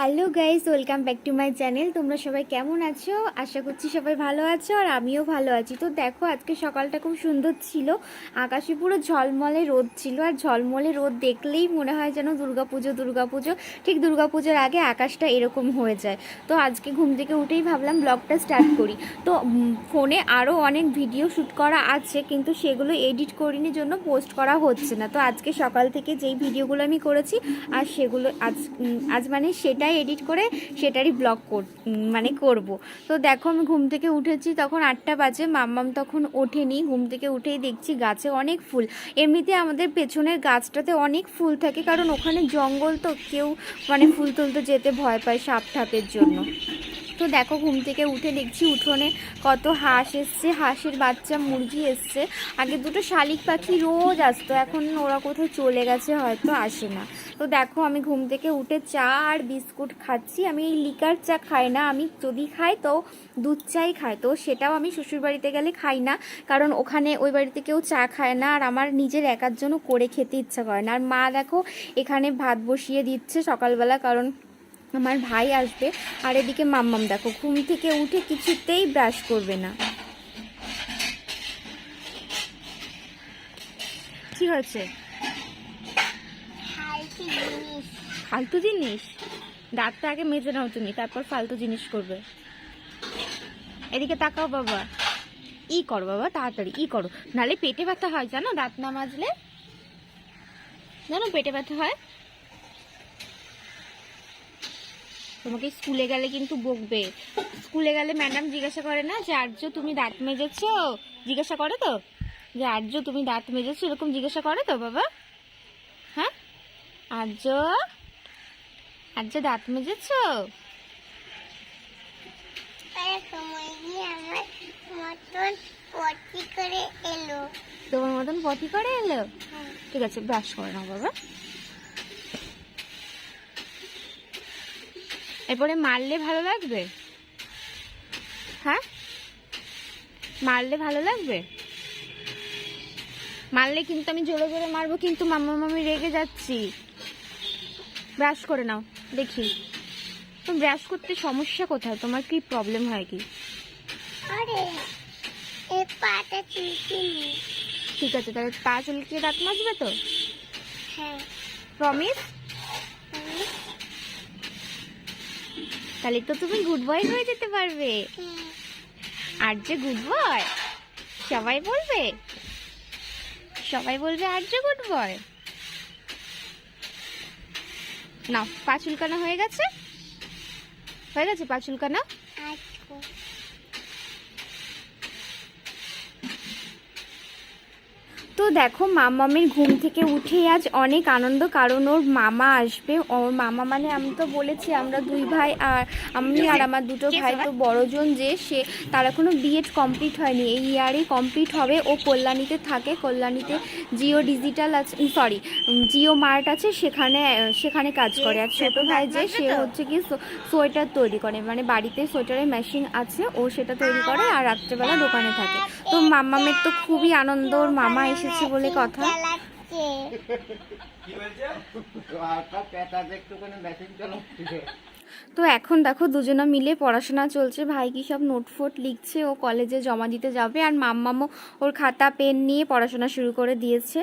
Hello guys, welcome back to my channel. তোমরা সবাই কেমন আছো? আশা করছি সবাই ভালো আছো আর আমিও ভালো আছি। তো দেখো, আজকে সকালটা খুব সুন্দর ছিল। আকাশে পুরো ঝলমলে রোদ ছিল আর ঝলমলে রোদ দেখলেই মনে হয় যেন দুর্গাপুজো দুর্গাপুজো। ঠিক দুর্গাপুজোর আগে আকাশটা এরকম হয়ে যায়। তো আজকে ঘুম থেকে উঠেই ভাবলাম ব্লগটা স্টার্ট করি। তো ফোনে আরও অনেক ভিডিও শ্যুট করা আছে, কিন্তু সেগুলো এডিট করিনি জন্য পোস্ট করা হচ্ছে না। তো আজকে সকাল থেকে যেই ভিডিওগুলো আমি করেছি, আর সেগুলো আজ আজ মানে সেটাই এডিট করে সেটারই ব্লগ কর মানে করব। তো দেখো আমি ঘুম থেকে উঠেছি, তখন আটটা বাজে, মাম্মাম তখন ওঠেনি। ঘুম থেকে উঠেই দেখছি গাছে অনেক ফুল। এমনিতে আমাদের পেছনের গাছটাতে অনেক ফুল থাকে, কারণ ওখানে জঙ্গল তো কেউ মানে ফুল তুলতে যেতে ভয় পায় সাপ ঠাপের জন্য। তো দেখো ঘুম থেকে উঠে দেখছি উঠোনে কত হাঁস এসছে, হাঁসের বাচ্চা, মুরগি এসছে। আগে দুটো শালিক পাখি রোজ আসতো, এখন ওরা কোথাও চলে গেছে, হয়তো আসে না। তো দেখো, আমি ঘুম থেকে উঠে চা আর বিস্কুট খাচ্ছি। আমি এই লিকার চা খাই না। আমি যদি খাই, তো দুধ চাই খাই। তো সেটাও আমি শ্বশুরবাড়িতে গেলে খাই না। কারণ ওখানে ওই বাড়িতে কেউ চা খায় না। আর আমার নিজের একার জন্য করে খেতে ইচ্ছা করে না। আর মা দেখো, এখানে ভাত বসিয়ে দিচ্ছে সকালবেলা। কারণ আমার ভাই আসবে। আর এদিকে মাম্মাম দেখো, ঘুম থেকে উঠে কিছুতেই ব্রাশ করবে না। কি হয়েছে? ফালতু জিনিস? দাঁতটা আগে মেজে নাও তুমি, তারপর ফালতু জিনিস করবে। এদিকে তাকাও বাবা। ই করো বাবা, তাড়াতাড়ি ই করো। নালে পেটে ব্যথা হয়, জানো? দাঁত না মাজলে? জানো পেটে ব্যথা হয়? তোমাকে স্কুলে গেলে কিন্তু বকবে। স্কুলে গেলে ম্যাডাম জিজ্ঞাসা করে না যে, আর্য তুমি দাঁত মেজেছো? জিজ্ঞাসা করে তো? যে, আর্য তুমি দাঁত মেজেছো, এরকম জিজ্ঞাসা করে তো বাবা? আর্য আর্য দাঁত মেজেছো? তোমার মতন পটি করে এলো? ঠিক আছে ব্রাশ করে নাও বাবা। এরপরে মারলে ভালো লাগবে? হ্যাঁ? মারলে ভালো লাগবে? মারলে কিন্তু আমি জোরে জোরে মারবো কিন্তু মামা মামি রেগে যাচ্ছি। ব্রাশ করে নাও দেখি। ব্রাশ করতে সমস্যা কোথায়? তোমার কি প্রবলেম হয় কি? আরে এই পাটা চুলকিনি ঠিক আছে তাহলে পা চুলকিয়ে দাঁত মাজবে তো? হ্যাঁ। প্রমিস তাহলে তো তুমি গুড বয় হয়ে যেতে পারবে। হ্যাঁ, আর যে গুড বয় সবাই বলবে সবাই বলবে আর যে গুড বয় নাও পা চুলকানো হয়ে গেছে? হয়ে গেছে পা চুলকানো তো দেখো মামামের ঘুম থেকে উঠে আজ অনেক আনন্দ কারণ ওর মামা আসবে। ওর মামা মানে আমি তো বলেছি আমরা দুই ভাই আর আমি আর আমার দুটো ভাই তো বড়জন যে সে তার এখনও বিএড কমপ্লিট হয়নি। এই ইয়ারেই কমপ্লিট হবে। ও কল্যাণীতে থাকে কল্যাণীতে জিও ডিজিটাল আছে সরি জিও মার্ট আছে সেখানে সেখানে কাজ করে। আর ছোট ভাই যে সে হচ্ছে কি সোয়েটার তৈরি করে। মানে বাড়িতে সোয়েটারের মেশিন আছে ও সেটা তৈরি করে আর রাত্রেবেলা দোকানে থাকে। তো মামামের তো খুবই আনন্দ ওর মামা এসেছে বলে কথা। কি বলছে? একটা পেটা একটুখানি মেশিন চালাচ্ছে। তো এখন দেখো দুজনে মিলে পড়াশোনা চলছে। ভাই কি সব নোট ফোট লিখছে, ও কলেজে জমা দিতে যাবে আর মাম্মামও ওর খাতা, পেন নিয়ে পড়াশোনা শুরু করে দিয়েছে।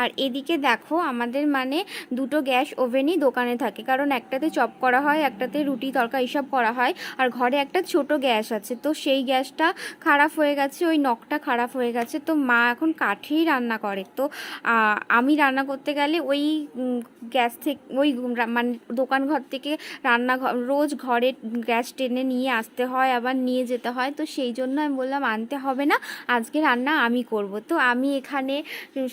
আর এদিকে দেখো আমাদের মানে দুটো গ্যাস ওভেনই দোকানে থাকে, কারণ একটাতে চপ করা হয়, একটাতে রুটি তরকা এইসব করা হয়। আর ঘরে একটা ছোট গ্যাস আছে, তো সেই গ্যাসটা খারাপ হয়ে গেছে, ওই নখটা খারাপ হয়ে গেছে। তো মা এখন কাঠেই রান্না করে, তো আমি রান্না করতে গেলে ওই গ্যাস থেকে, ওই মানে দোকান ঘর থেকে রান্না রোজ ঘরে গ্যাস টেনে নিয়ে আসতে হয়, আবার নিয়ে যেতে হয়। তো সেই জন্য আমি বললাম, আনতে হবে না, আজকে রান্না আমি করব। তো আমি এখানে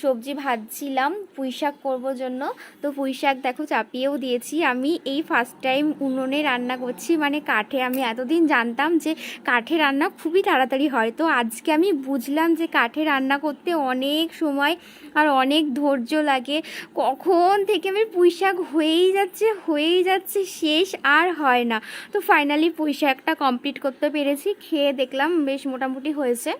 সবজি ভাজছিলাম, পুঁই শাক করব জন্য। তো পুঁই শাক দেখো চাপিয়েও দিয়েছি। আমি এই ফার্স্ট টাইম উনুনে রান্না করছি মানে কাঠে। আমি এতদিন জানতাম যে কাঠে রান্না খুবই তাড়াতাড়ি হয়। তো আজকে আমি বুঝলাম যে কাঠে রান্না করতে অনেক সময় আর অনেক ধৈর্য লাগে। কখন থেকে আমি পুঁই শাক হয়েই যাচ্ছে হয়েই যাচ্ছে, শেষ আর হয় না। তো ফাইনালি পুঁই শাকটা কমপ্লিট করতে পেরেছি। খেয়ে দেখলাম বেশ মোটামুটি হয়েছে।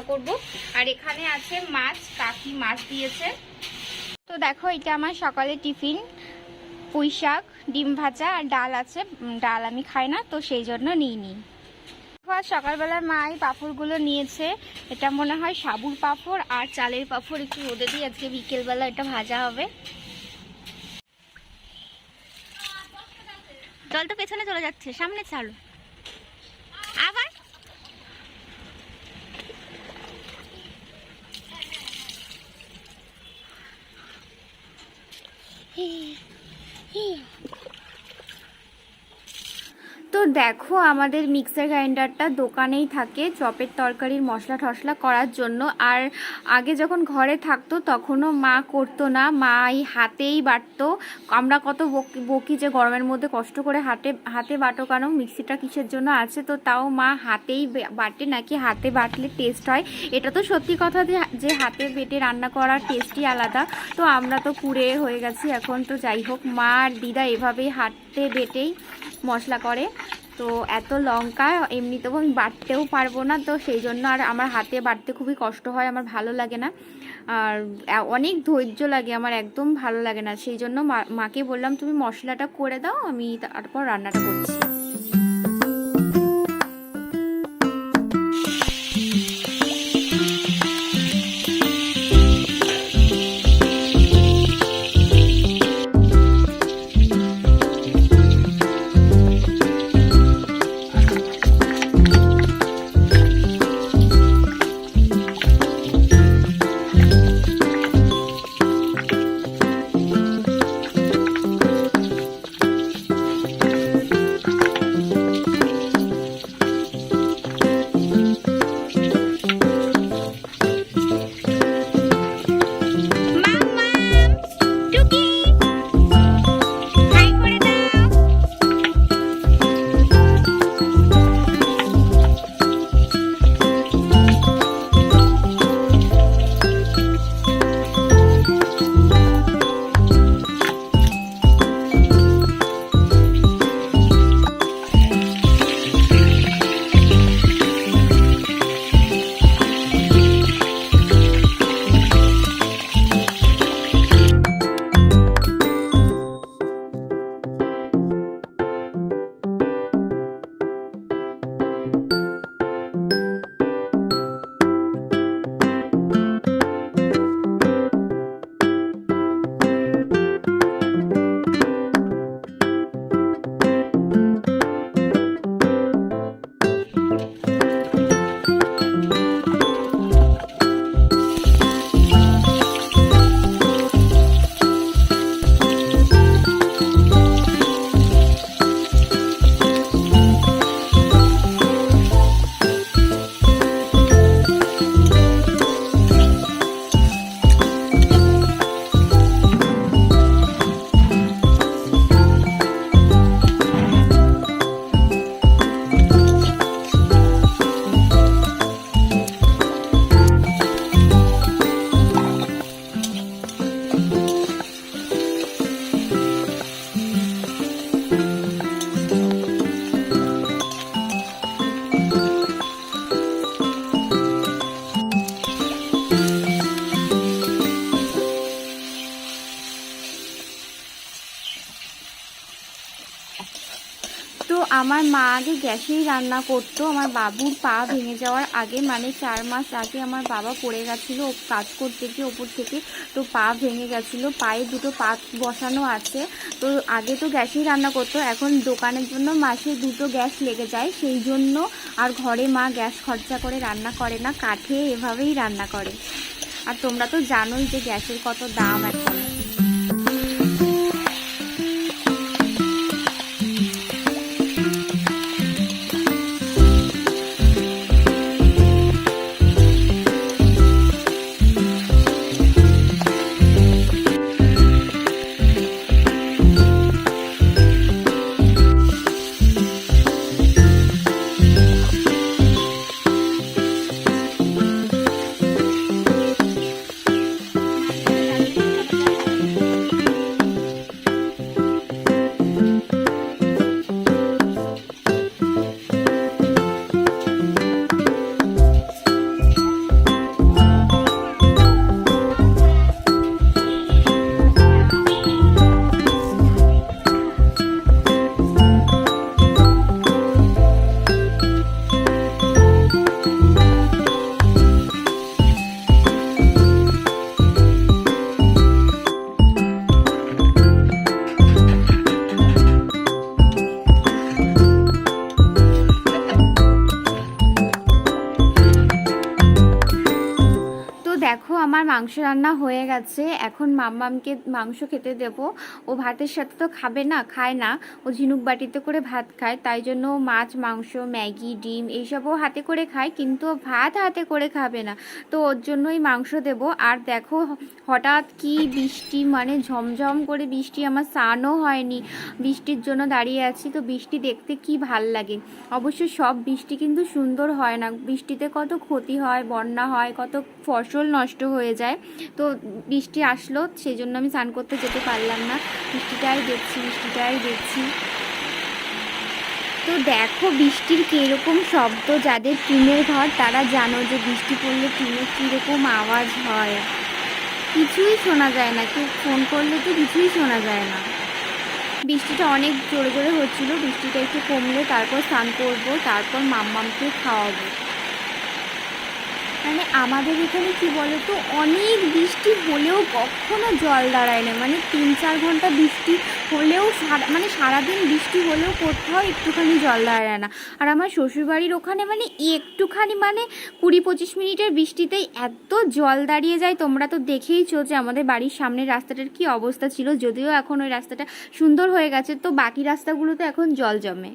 রান্না করব। আর এখানে আছে মাছ, কাকি মাছ দিয়েছে। তো দেখো, এটা আমার সকালে টিফিন। পুঁই শাক, ডিম ভাজা আর ডাল আছে। ডাল আমি খাই না, তো সেই জন্য নিই নি। আজ সকালবেলায় মা পাঁপড়গুলো নিয়েছে। এটা মনে হয় সাবুর পাঁপড় আর চালের পাঁপড় একটু রোদে দিয়ে আজকে বিকেলবেলা এটা ভাজা হবে। জল তো পেছনে চলে যাচ্ছে, সামনে ছাড়ো। আবার? 嘿嘿。তো দেখো, আমাদের মিক্সার গ্রাইন্ডারটা দোকানেই থাকে, চপের তরকারির মশলা টশলা করার জন্য। আর আগে যখন ঘরে থাকতো, তখনও মা করতো না। মা এই হাতেই বাটতো। আমরা কত বকি- বকি যে গরমের মধ্যে কষ্ট করে হাতে হাতে বাটো কেন? মিক্সিটা কিসের জন্য আছে? তো তাও মা হাতেই বাটে নাকি হাতে বাটলে টেস্ট হয়? এটা তো সত্যি কথা যে যে হাতে বেটে রান্না করার টেস্টই আলাদা। তো আমরা তো কুড়ে হয়ে গেছি এখন। তো যাই হোক, মা আর দিদা এভাবেই হাতে বেটেই মশলা করে। তো এত লঙ্কা এমনিতেও আমি বাটতেও পারব না, তো সেই জন্য আর আমার হাতে বাটতে খুবই কষ্ট হয়, আমার ভালো লাগে না। আর অনেক ধৈর্য লাগে, আমার একদম ভালো লাগে না। সেই জন্য মাকে বললাম, তুমি মশলাটা করে দাও, আমি তারপর রান্নাটা করছি। মা আগে গ্যাসেই রান্না করতো, আমার বাবুর পা ভেঙে যাওয়ার আগে মানে চার মাস আগে আমার বাবা পড়ে গেছিল কাজ করতে গিয়ে ওপর থেকে তো পা ভেঙে গেছিল, পায়ে দুটো পা বসানো আছে, তো আগে তো গ্যাসেই রান্না করতো, এখন দোকানের জন্য মাসে দুটো গ্যাস লেগে যায়, সেই জন্য আর ঘরে মা গ্যাস খরচা করে রান্না করে না, কাঠে এভাবেই রান্না করে। আর তোমরা তো জানোই যে গ্যাসের কত দাম এখন। মাংস রান্না হয়ে গেছে। এখন মাম্মামকে মাংস খেতে দেব। ও ভাতের সাথে তো খাবে না, খায় না। ও ঝিনুক বাটিতে করে ভাত খায়, তাই জন্য মাছ, মাংস, ম্যাগি, ডিম এইসবও হাতে করে খায়, কিন্তু ভাত হাতে করে খাবে না। তো ওর জন্যই মাংস দেব। আর দেখো, হঠাৎ কি বৃষ্টি মানে ঝমঝম করে বৃষ্টি, আমার স্নানও হয়নি। বৃষ্টির জন্য দাঁড়িয়ে আছি, তো বৃষ্টি দেখতে কি ভালো লাগে। অবশ্য সব বৃষ্টি কিন্তু সুন্দর হয় না। বৃষ্টিতে কত ক্ষতি হয়, বন্যা হয়, কত ফসল নষ্ট হয়ে যায়। তো বৃষ্টি আসলো সেই জন্য আমি স্নান করতে যেতে পারলাম না। বৃষ্টিটাই দেখছি বৃষ্টিটাই দেখছি। তো দেখো বৃষ্টির কীরকম শব্দ যাদের টিনের ঘর, তারা জানো যে বৃষ্টি পড়লে টিনের কীরকম আওয়াজ হয়। কিছুই শোনা যায় না, কেউ ফোন করলে তো কিছুই শোনা যায় না। বৃষ্টিটা অনেক জোরে জোরে হচ্ছিল, বৃষ্টিটা একটু কমলে তারপর স্নান করব, তারপর মাম্মামকে খাওয়াবো। মানে আমাদের এখানে কি বলতো, অনেক বৃষ্টি হলেও কখনো জল দাঁড়ায় না। মানে তিন চার ঘণ্টা বৃষ্টি হলেও সারা মানে সারাদিন বৃষ্টি হলেও কোথাও একটুখানি জল দাঁড়ায় না। আর আমার শ্বশুরবাড়ির ওখানে মানে একটুখানি মানে কুড়ি পঁচিশ মিনিটের বৃষ্টিতেই এত জল দাঁড়িয়ে যায়। তোমরা তো দেখেইছো যে আমাদের বাড়ির সামনের রাস্তাটার কি অবস্থা ছিল। যদিও এখন ওই রাস্তাটা সুন্দর হয়ে গেছে, তো বাকি রাস্তাগুলোতে এখন জল জমে।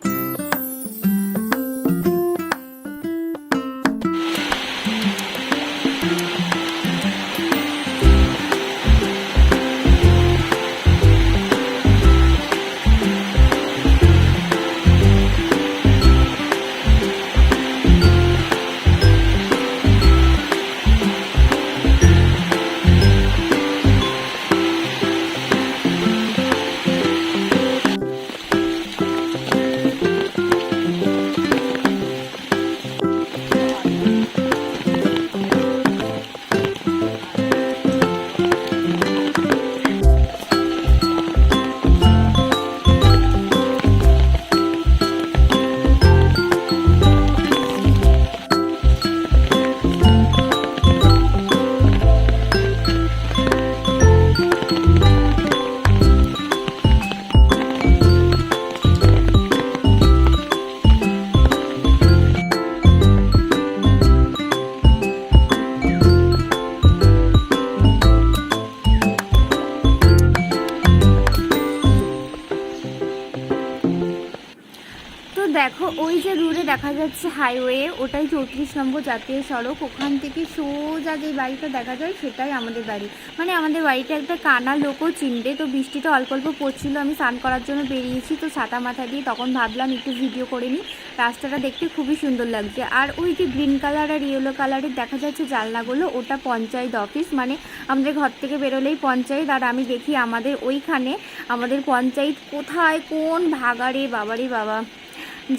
ওই যে দূরে দেখা যাচ্ছে হাইওয়ে, ওটাই চৌত্রিশ নম্বর জাতীয় সড়ক। ওখান থেকে সোজা যে বাড়িটা দেখা যায়, সেটাই আমাদের বাড়ি। মানে আমাদের বাড়িটা একটা কানা লোকও চিনবে, তো বৃষ্টিটা অল্প অল্প পড়ছিল, আমি স্নান করার জন্য বেরিয়েছি, তো ছাতা মাথা দিয়ে তখন ভাবলাম একটু ভিডিও করে নিই। রাস্তাটা দেখতে খুবই সুন্দর লাগছে। আর ওই যে গ্রিন কালার আর ইয়েলো কালারের দেখা যাচ্ছে জানলাগুলো, ওটা পঞ্চায়েত অফিস। মানে আমাদের ঘর থেকে বেরোলেই পঞ্চায়েত, আর আমি দেখি আমাদের ওইখানে আমাদের পঞ্চায়েত কোথায়, কোন ভাগারে বাবারে বাবা।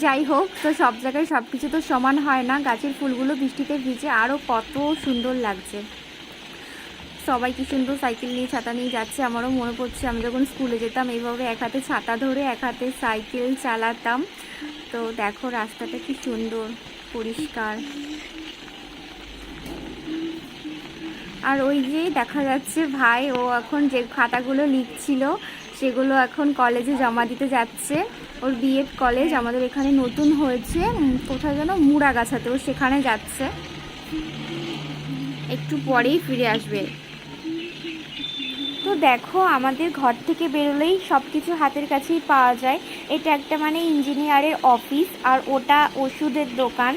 যাই হোক, তো সব জায়গায় সব কিছু তো সমান হয় না। গাছের ফুলগুলো বৃষ্টিতে ভিজে আরও কত সুন্দর লাগছে। সবাই কি সুন্দর সাইকেল নিয়ে, ছাতা নিয়ে যাচ্ছে। আমারও মনে পড়ছে, আমি যখন স্কুলে যেতাম, এইভাবে এক হাতে ছাতা ধরে এক হাতে সাইকেল চালাতাম। তো দেখো, রাস্তাটা কি সুন্দর, পরিষ্কার। আর ওই যে দেখা যাচ্ছে ভাই, ও এখন যে খাতাগুলো লিখছিল সেগুলো এখন কলেজে জমা দিতে যাচ্ছে। ওর বিএড কলেজ আমাদের এখানে নতুন হয়েছে কোথায় যেন মুড়াগাছাতে, ও সেখানে যাচ্ছে। একটু পরেই ফিরে আসবে। তো দেখো, আমাদের ঘর থেকে বেরোলেই সব কিছু হাতের কাছেই পাওয়া যায়। এটা একটা মানে ইঞ্জিনিয়ারের অফিস আর ওটা ওষুধের দোকান।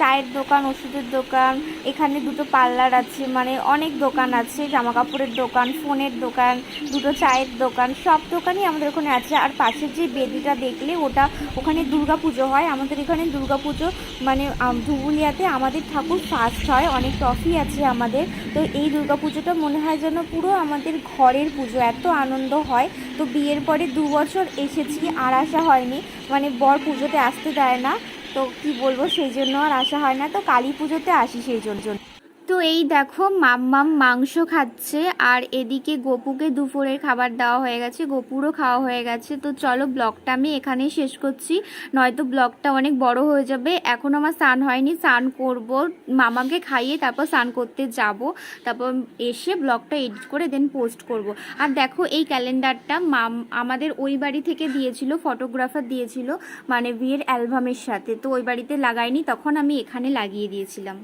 চায়ের দোকান, ওষুধের দোকান, এখানে দুটো পার্লার আছে মানে অনেক দোকান আছে জামা কাপড়ের দোকান, ফোনের দোকান, দুটো চায়ের দোকান, সব দোকানই আমাদের ওখানে আছে। আর পাশের যে বেদিটা দেখলে, ওটা ওখানে দুর্গা পুজো হয়। আমাদের এখানে দুর্গা পুজো মানে ধুবুলিয়াতে আমাদের ঠাকুর ফার্স্ট হয়, অনেক ট্রফি আছে আমাদের। তো এই দুর্গা পুজোটা মনে হয় যেন পুরো আমাদের ঘরের পুজো, এত আনন্দ হয়। তো বিয়ের পরে দু বছর এসেছি, আর আসা হয়নি। মানে বর পুজোতে আসতে দেয় না। তো কি বলব, সেই জন্য আর আসা হয় না। তো কালী পুজোতে আসি সেই জন্য। তো এই দেখো মাম্মাম মাংস খাচ্ছে, আর এদিকে গপুকে দুপুরের খাবার দেওয়া হয়ে গেছে, গপুরও খাওয়া হয়ে গেছে। তো চলো ব্লগটা আমি এখানেই শেষ করছি। নয়তো ব্লগটা অনেক বড় হয়ে যাবে। এখন আমার স্নান হয়নি, স্নান করব, মামাকে খাইয়ে তারপর স্নান করতে যাব। তারপর এসে ব্লগটা এডিট করে দেন পোস্ট করব। আর দেখো এই ক্যালেন্ডারটা মাম, আমাদের ওই বাড়ি থেকে দিয়েছিল ফটোগ্রাফার দিয়েছিল মানে বিয়ের অ্যালবামের সাথে। তো ওই বাড়িতে লাগাইনি, তখন আমি এখানে লাগিয়ে দিয়েছিলাম।